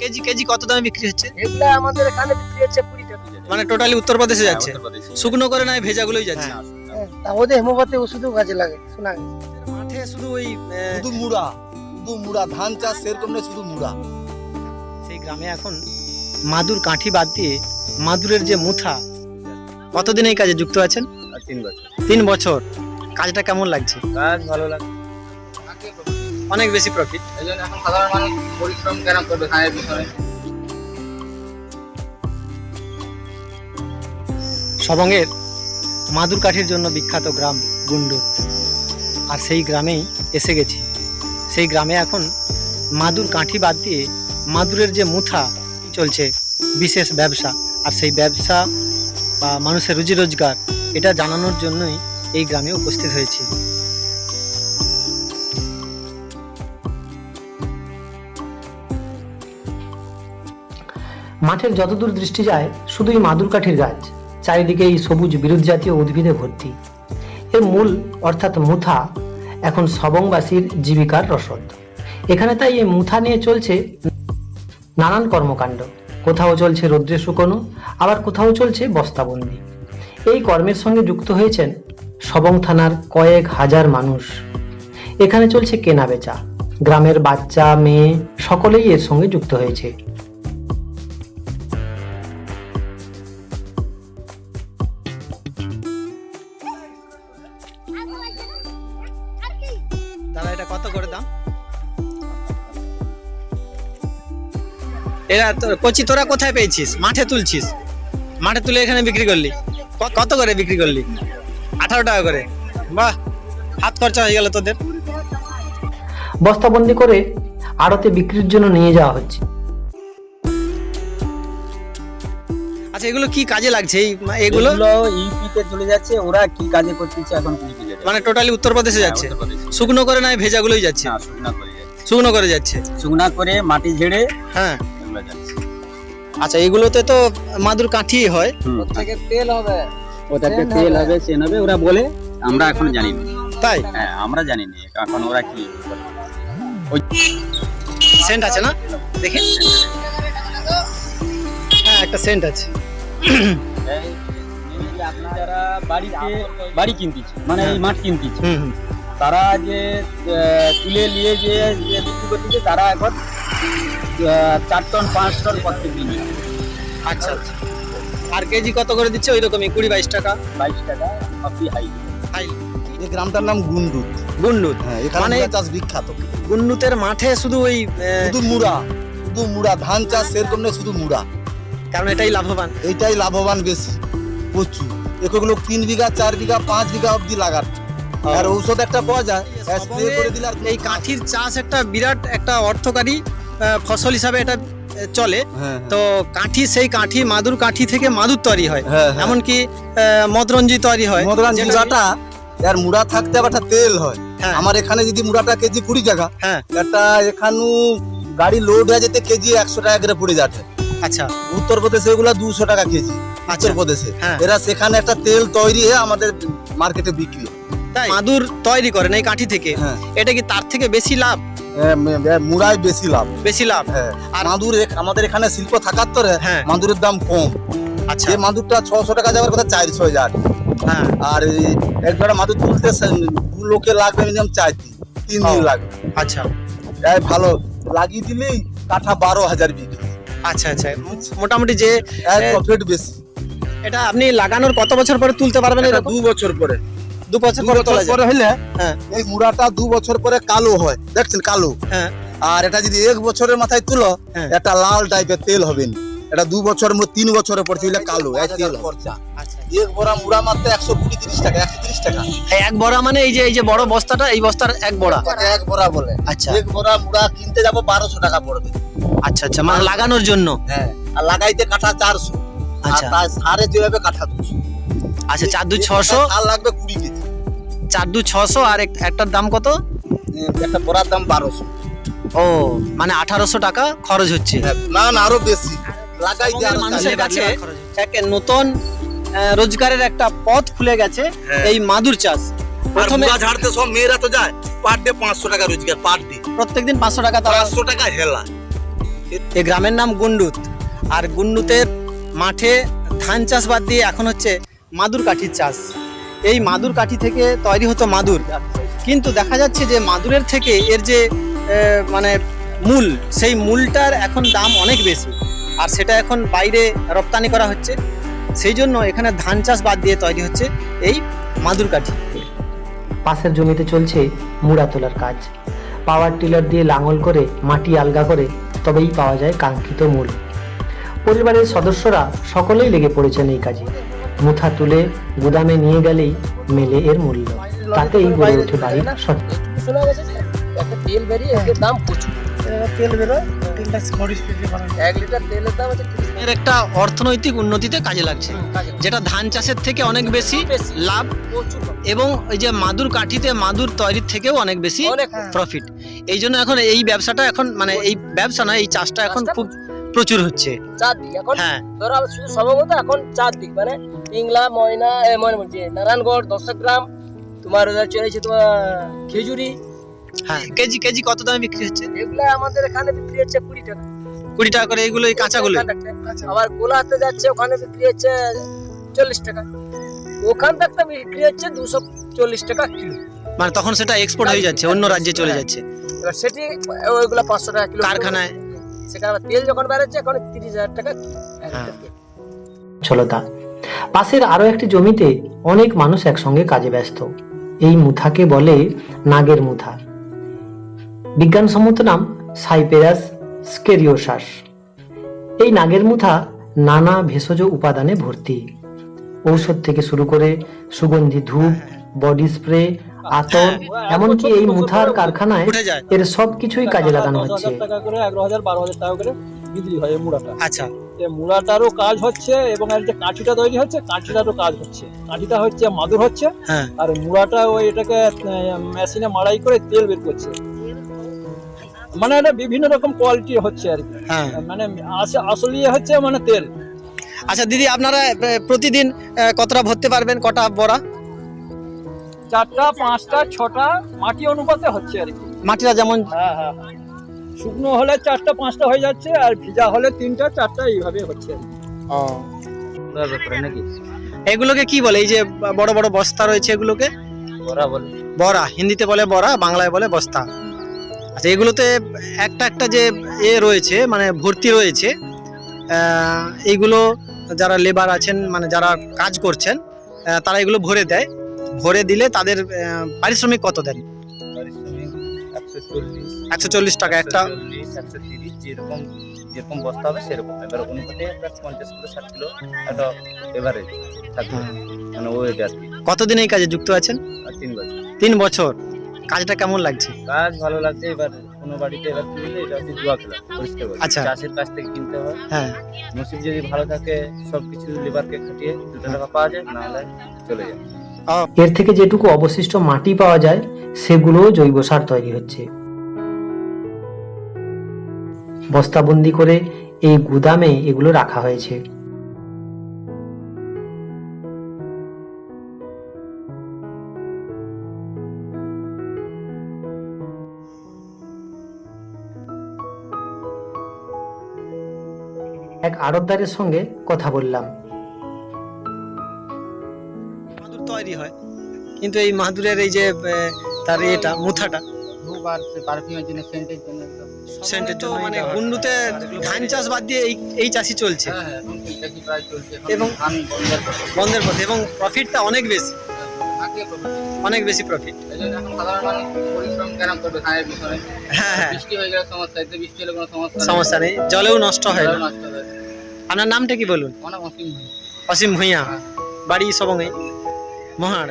KG KG কত দামে বিক্রি হচ্ছে? এগুলা আমাদের এখানে বিক্রি হচ্ছে কুড়ি টাকা মানে টোটালি উত্তরপ্রদেশে হ্যাঁ, যাচ্ছে? শুকনো করে নয় ভেজাগুলোই যাচ্ছে। হ্যাঁ, তা ওদের হেমোপাতি ওষুধও কাজে লাগে শোনা মাঠে শুধু ওই শুধু মুড়া শুধু মুড়া ধান চাষ সেরকম শুধু মুড়া। সেই গ্রামে এখন মাদুর কাঠি বাদ দিয়ে মাদুরের যে মুথা কতদিন এই কাজে যুক্ত আছেন? তিন বছর। তিন বছর। কাজটা কেমন লাগছে? কাজ ভালো লাগে অনেক বেশি প্রফিট এই জন্য এখন সাধারণ মানুষ পরিশ্রম কেন করবে ধানের পিছনে সবঙ্গের মাদুর কাঠির জন্য বিখ্যাত গ্রাম গুন্ডুর আর সেই গ্রামেই এসে গেছি। সেই গ্রামে এখন মাদুর কাঠি বাদ দিয়ে মাদুরের যে মুথা চলছে বিশেষ ব্যবসা। আর সেই ব্যবসা বা মানুষের রুজি রোজগার এটা জানানোর জন্যই এই গ্রামে উপস্থিত হয়েছি। মাঠের যতদূর দৃষ্টি যায়, শুধুই মাদুর কাঠির গাছ চারিদিকে এই সবুজ বিরুৎ জাতীয় উদ্ভিদে ভর্তি। এর মূল, অর্থাৎ মুথা, এখন সবংবাসীর জীবিকার রসদ। এখানে তাই এই মুথা নিয়ে চলছে নানান কর্মকাণ্ড। কোথাও চলছে রৌদ্রে শুকনো, আবার কোথাও চলছে বস্তাবন্দি। এই কর্মের সঙ্গে যুক্ত হয়েছেন সবং থানার কয়েক হাজার মানুষ। এখানে চলছে কেনা বেচা। গ্রামের বাচ্চা, মেয়ে, সকলেই এর সঙ্গে যুক্ত হয়েছে। এরা কচি তোরা কোথায় পেয়েছিস? মাঠে তুলছিস। মাঠে তুলে এখানে বিক্রি করলি। কত করে বিক্রি করলি? আঠারো টাকা করে। বাহ হাত খরচা হয়ে গেল তোদের। বস্তাবন্দি করে আড়তে বিক্রির জন্য নিয়ে যাওয়া হচ্ছে। আচ্ছা এগুলো কি কাজে লাগছে? এই এগুলো? ইউপিতে চলে যাচ্ছে ওরা কি কাজে করতেছে এখন মানে টোটালি উত্তরপ্রদেশে যাচ্ছে? শুকনো করে নয় ভেজাগুলোই যাচ্ছে? না শুকনা করে যাচ্ছে। শুকনো করে যাচ্ছে। শুকনা করে মাটি ঝেড়ে হ্যাঁ। আচ্ছা এগুলোতে তো মাদুর কাঠি হয়। থেকে তেল হবে। ওটাকে তেল হবে। সেন হবে ওরা বলে আমরা এখন জানি না তাই? হ্যাঁ আমরা জানি না এখন ওরা কি। সেন্ট আছে না? দেখি। হ্যাঁ একটা সেন্ট আছে। আপনি যারা বাড়িতে বাড়ি কিনতেছে মানে এই মাঠ কিনতেছে। তারা যে তুলে নিয়ে যে বিক্রি করতেছে তারা এখন চার টন পাঁচ টন প্রত্যেক দিন আচ্ছা আচ্ছা। আর কেজি কত করে দিচ্ছে? ওই রকমই কুড়ি বাইশ টাকা? বাইশ টাকা সবই হাই। হাই। এই গ্রামটার নাম গুন্ডুত। গুন্নুত হ্যাঁ এখানে চাষ বিখ্যাত। গুন্নুতের মাঠে শুধু ওই শুধু মুড়া শুধু মুড়া ধান চাষ সেরকম নয় শুধু মুড়া। কারণ এটাই লাভবান। এইটাই লাভবান বেশি প্রচুর। এগুলো তিন বিঘা চার বিঘা পাঁচ বিঘা অব্দি লাগার আর ঔষধ একটা পাওয়া যায় স্প্রে করে এই কাঠির চাষ একটা বিরাট একটা অর্থকারী ফসল হিসাবে এটা চলে। হ্যাঁ তো কাঠি সেই কাঠি মাদুর কাঠি থেকে মাদুর তৈরি হয়। হ্যাঁ হ্যাঁ। এমনকি মদরঞ্জি তৈরি হয়। মুড়াটা আর মুড়া থাকতে আবার একটা তেল হয়। হ্যাঁ। আমার এখানে যদি মুড়াটা কেজি কুড়ি টাকা হ্যাঁ। একটা এখানু গাড়ি লোড হয়ে যেতে কেজি একশো টাকা করে পড়ে যাচ্ছে। আচ্ছা। উত্তরপ্রদেশে এগুলা দুশো টাকা কেজি আচ্ছা। উত্তরপ্রদেশে। হ্যাঁ। এরা সেখানে একটা তেল তৈরি হয়ে আমাদের মার্কেটে বিক্রি হয়। তাই? মাদুর তৈরি করেন এই কাঠি থেকে। হ্যাঁ। এটা কি তার থেকে বেশি লাভ? মুড়ায় বেশি লাভ। বেশি লাভ। হ্যাঁ। আর- মাদুর আমাদের এখানে শিল্প থাকার তরে হ্যাঁ। মাদুরের দাম কম। আচ্ছা। যে মাদুরটা ছশো টাকা যাওয়ার কথা চারশো যায় হ্যাঁ। আর এই একবার মাদুর তুলতে দু লোকে লাগবে মিনিমাম চার দিন তিন দিন লাগবে। আচ্ছা। এই ভালো লাগিয়ে দিলেই কাঠা বারো হাজার বিক্রি। আচ্ছা আচ্ছা। মোটামুটি যে প্রফিট বেশি। এটা আপনি লাগানোর কত বছর পরে তুলতে পারবেন এটা দু বছর পরে। দু বছর পরে তোলা পরে হলে হ্যাঁ। এই মুড়াটা দু বছর পরে কালো হয়। দেখছেন কালো? হ্যাঁ। আর এটা যদি এক বছরের মাথায় তুলো হ্যাঁ। একটা লাল টাইপের তেল হবে। এটা দু বছর তিন কালো এই তেল। খরচা। এক বড়া মুড়া মাত্র একশো কুড়ি তিরিশ টাকা একশো তিরিশ টাকা। এক বড়া মানে এই যে এই যে বড় বস্তাটা এই বস্তার এক বড়া। এক বড়া বলে। আচ্ছা। এক বড়া মুড়া কিনতে যাব বারোশো টাকা পড়বে। আচ্ছা আচ্ছা মানে লাগানোর জন্য। হ্যাঁ আর লাগাইতে কাঠা চারশো। আচ্ছা। সারে যেভাবে কাঠা দুশো। আচ্ছা চার দু ছশো। সার লাগবে কুড়ি কেজি। চার দু ছশো আর একটার দাম কত? একটা বড়ার দাম বারোশো। ও মানে আঠারোশো টাকা খরচ হচ্ছে। না না আরও বেশি। আরও মানুষের কাছে টাকা। এক নতুন রোজগারের একটা পথ খুলে গেছে হ্যাঁ। এই মাদুর চাষ। প্রথমে ঝাড়তে সব মেয়েরা তো যায় পার ডে পাঁচশো টাকা রোজগার পার ডে প্রত্যেকদিন পাঁচশো টাকা পাঁচশো টাকা হেলা। এই গ্রামের নাম গুন্ডুত। আর গুন্ডুতের মাঠে ধান চাষ বাদ দিয়ে এখন হচ্ছে মাদুর কাঠির চাষ। এই মাদুর কাঠি থেকে তৈরি হতো মাদুর। কিন্তু দেখা যাচ্ছে যে মাদুরের থেকে এর যে মানে মূল, সেই মূলটার এখন দাম অনেক বেশি। আর সেটা এখন বাইরে রপ্তানি করা হচ্ছে। সেই জন্য এখানে ধান চাষ বাদ দিয়ে তৈরি হচ্ছে এই মাদুর কাঠি। পাশের জমিতে চলছে মুড়া তোলার কাজ। পাওয়ার টিলার দিয়ে লাঙল করে, মাটি আলগা করে, তবেই পাওয়া যায় কাঙ্ক্ষিত মূল। পরিবারের সদস্যরা সকলেই লেগে পড়েছেন এই কাজে। মুথা তুলে গুদামে নিয়ে গেলেই মেলে এর মূল্য। তাতেই গড়ে ওঠে বাড়ির সত্য তেল বেরিয়ে এর দাম প্রচুর। তেল বেরোয় একটা অর্থনৈতিক উন্নতিতে কাজে লাগছে। যেটা ধান চাষের থেকে অনেক বেশি। লাভ এবং ওই যে মাদুর কাঠিতে মাদুর তৈরির থেকেও অনেক বেশি অনেক। প্রফিট এই জন্য এখন এই ব্যবসাটা এখন মানে এই ব্যবসা না এই চাষটা এখন খুব প্রচুর হচ্ছে। চার দিক। এখন হ্যাঁ। ধরো শুধু সম্ভবত এখন চার দিক। মানে পিংলা ময়না এ, ময়না বলছি নারায়ণগড় দশক গ্রাম তোমার চলেছে তোমার খেজুরি। হ্যাঁ কেজি কেজি কত দামে বিক্রি হচ্ছে? এগুলো আমাদের এখানে বিক্রি হচ্ছে কুড়ি টাকা। কুড়ি টাকা করে এগুলো এই কাঁচাগুলো? আবার গোলাতে যাচ্ছে ওখানে বিক্রি হচ্ছে চল্লিশ টাকা। ওখান থেকে বিক্রি হচ্ছে দুশো চল্লিশ টাকা কিলো। মানে তখন সেটা এক্সপোর্ট হয়ে যাচ্ছে অন্য রাজ্যে চলে যাচ্ছে। এবার সেটি ওইগুলো পাঁচশো টাকা কিলো। কারখানায়। সেখানে তেল যখন বেরোচ্ছে এখন তিরিশ হাজার টাকা কিলো পাশের আরও একটি জমিতে অনেক মানুষ একসঙ্গে কাজে ব্যস্ত। এই মুথাকে বলে নাগের মুথা। বিজ্ঞানসম্মত নাম সাইপেরাস স্কেরিওসাস। এই নাগের মুথা নানা ভেষজ উপাদানে ভর্তি। ঔষধ থেকে শুরু করে সুগন্ধি ধূপ বডি স্প্রে আতর এমনকি এই মুথার কারখানায় এর সব কিছুই কাজে লাগানো হচ্ছে। টাকা করে এগারো হাজার বারো হাজার টাকা করে বিক্রি হয় মুড়াটা। আচ্ছা। এই মুড়াটারও কাজ হচ্ছে এবং এর যে কাঠিটা তৈরি হচ্ছে কাঠিটারও কাজ হচ্ছে। কাঠিটা হচ্ছে মাদুর হচ্ছে হ্যাঁ। আর মুড়াটা ওই এটাকে মেশিনে মাড়াই করে তেল বের করছে। মানে এটা বিভিন্ন রকম কোয়ালিটি হচ্ছে আর কি। হ্যাঁ। মানে আস- আসলে ইয়ে হচ্ছে মানে তেল। আচ্ছা দিদি আপনারা প্রতিদিন কতটা ভরতে পারবেন কটা বড়া? চারটা পাঁচটা ছটা মাটি অনুপাতে হচ্ছে আর কি। মাটিটা যেমন হ্যাঁ হ্যাঁ। শুকনো হলে চারটা পাঁচটা হয়ে যাচ্ছে আর ভিজা হলে তিনটা চারটা এইভাবে হচ্ছে। আর কি। এগুলোকে কি বলে? এই যে বড় বড় বস্তা রয়েছে এগুলোকে? বড়া বলে। বড়া হিন্দিতে বলে বড়া বাংলায় বলে বস্তা। আচ্ছা এগুলোতে একটা একটা যে এ রয়েছে মানে ভর্তি রয়েছে এইগুলো যারা লেবার আছেন মানে যারা কাজ করছেন তারা এগুলো ভরে দেয়। ভরে দিলে তাদের পারিশ্রমিক কত দেন? একশো চল্লিশ টাকা একটা একশো তিরিশ যেরকম যেরকম বস্তা হবে সেরকম। এবার অনুপাতে পঞ্চাশ কিলো ষাট কিলো একটা এভারেজ থাকবে। মানে ওয়েট আর কি। কতদিন এই কাজে যুক্ত আছেন? আর তিন বছর। তিন বছর। কাজটা কেমন লাগছে? কাজ ভালো লাগছে। এবার কোনো বাড়িতে এবার কিনলে এটা হচ্ছে জুয়া খেলা পরিষ্কার আচ্ছা। চাষের কাছ থেকে কিনতে হয়। হ্যাঁ। নসিব যদি ভালো থাকে সব কিছু লেবারকে খাটিয়ে দুটো টাকা পাওয়া যায় নাহলে চলে যায়। এর থেকে যেটুকু অবশিষ্ট মাটি পাওয়া যায়, সেগুলোও জৈব সার তৈরি হচ্ছে। বস্তাবন্দি করে এই গুদামে এগুলো রাখা হয়েছে। এক আড়তদারের সঙ্গে কথা বললাম। কিন্তু এই মাদুরের এই যে তার এটা মুথাটা। সেন্টের জন্য মানে গুন্ডুতে ধান চাষ বাদ দিয়ে এই এই চাষই চলছে। হ্যাঁ এবং বন্ধের পথে। এবং প্রফিটটা অনেক বেশি। অনেক বেশি প্রফিট হ্যাঁ হ্যাঁ। হয়ে সমস্যা এতে বৃষ্টি হলে কোনো সমস্যা নেই। জলেও নষ্ট হয় আপনার নামটা কি বলুন? অসীম হয় ভূঁইয়া। হ্যাঁ। বাড়ি সবঙ্গে মহাড়